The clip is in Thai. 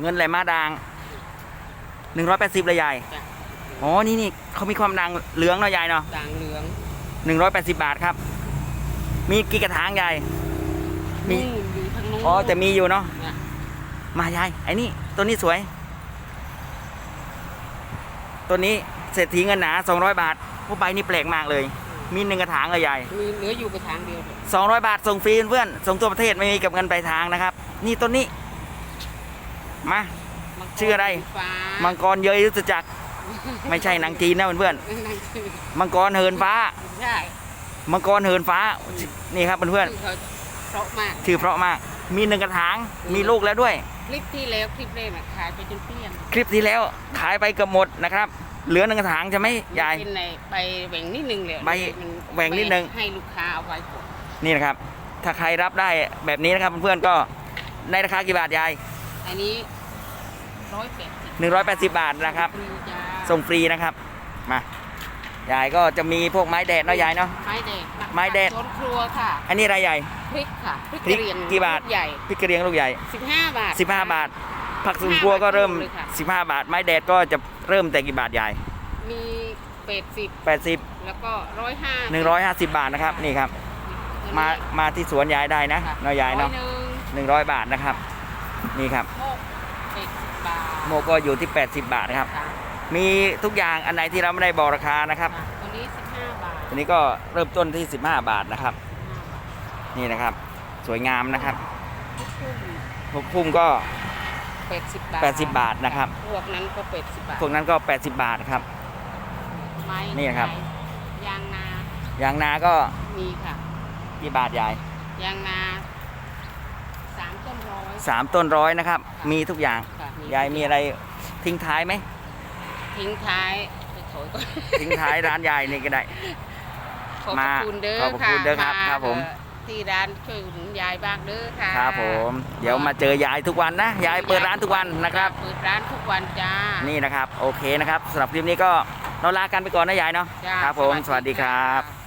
เงินไหลมาด่างหนึ่งร้อยแปดสิบเลยยายจ้ะ อ๋อนี่นี่เขามีความด่างเหลืองเนาะยายเนาะด่างเหลืองหนึ่งร้อยแปดสิบบาทครับ มีกี่กระถางยาย มี นี่อยู่ทางนู้น อ๋อแต่มีอยู่เนาะน่ะมายายไอ้นี่ตัวนี้สวย ตัวนี้เศรษฐีเงินหนาสองร้อยบาทพวกใบนี่แปลกมากเลย มีหนึ่งกระถางเลยยาย มีเหลืออยู่กระถางเดียวเลยสองร้อยบาทส่งฟรีเพื่อนๆส่งตัวประเทศไม่มีกับเงินปลายทางนะครับ นี่ต้นนี้ มามังกชื่ออะไรฟ้ามังกรเยยยุทธจักร ไม่ใช่หนังจีนนะเพื่อนนั่นคือๆมังกรเหินฟ้า ใช่มังกรเหินฟ้า นี่ครับเพื่อนชื่อเขาเพราะมากๆชื่อเพราะมาก มีหนึ่งกระถาง มีลูกแล้วด้วย คลิปที่แล้วคลิปแรกน่ะขายไปจนเปลี่ยนคลิปที่แล้วขายไปเกือบหมดนะครับ เหลือหนึ่งกระถางใช่ไหมยาย เป็นในไปแหว่งนิดนึงเลยใบมันแหว่งนิดนึง ให้ลูกค้าเอาไว้ก่อนนี่นะครับ ถ้าใครรับได้แบบนี้นะครับเพื่อนๆก็ในราคากี่บาทยาย อันนี้ร้อยแปดสิบ180 บาทนะครับฟรีจ้าส่งฟรีนะครับ มา ยายก็จะมีพวกไม้แดดเนาะยายเนาะ ไม้แดดไม้แดด สวนครัวค่ะอันนี้อะไรใหญ่ พริกค่ะพริกพริกเกรียงกี่บาทลูใหญ่พริกกระเรียงลูกใหญ่ สิบห้าบาท 15 บาท ผักสวนครัวก็เริ่ม เลยค่ะ 15 บาท ไม้แดดก็จะเริ่มแต่กี่บาทยาย มีเป็ดสิบ80 แล้วก็ร้อยห้า150 บาทนะครับ นี่ครับ มา มาที่สวนยายได้นะเนาะยายเนาะ หนึ่ง100 บาทนะครับ นี่ครับโมกเป็ดสิบบาทโมก็อยู่ที่ 80 บาทนะครับค่ะมีทุกอย่างอันไหนที่เราไม่ได้บอกราคานะครับค่ะตัวนี้สิบห้าบาทอันนี้ก็เริ่มต้นที่ 15 บาทนะครับ15บาทนี่นะครับ สวยงามนะครับทุกทุ่มพวกพุ่มก็เป็ดสิบบาท80 บาทนะครับ พวกนั้นก็เป็ดสิบบาท พวกนั้นก็ 80 บาทครับ ไม้นี่นะครับ ยางนายางนาก็มีค่ะ กี่บาทยาย ยางนาสามต้นร้อย สามต้นร้อยนะครับ มีทุกอย่าง ค่ะยายมีอะไรทิ้งท้ายไหม ทิ้งท้ายไปถอยก่อนทิ้งท้ายร้านยายนี่ก็ได้ ขอบพมาระคุณเด้อขอบพระค่ะคุณเด้อครับครับผมเอ่อที่ร้านช่วยอุดหนุนยายบ้างเด้อค่ะครับผม เดี๋ยวมาเจอยายทุกวันนะ ยายเปิดร้านทุกวันนะครับ เปิดร้านทุกวันจ้า นี่นะครับ โอเคนะครับสำหรับคลิปนี้ก็เราลากันไปก่อนนะยายเนาะ จ้าครับผม สวัสดีครับะ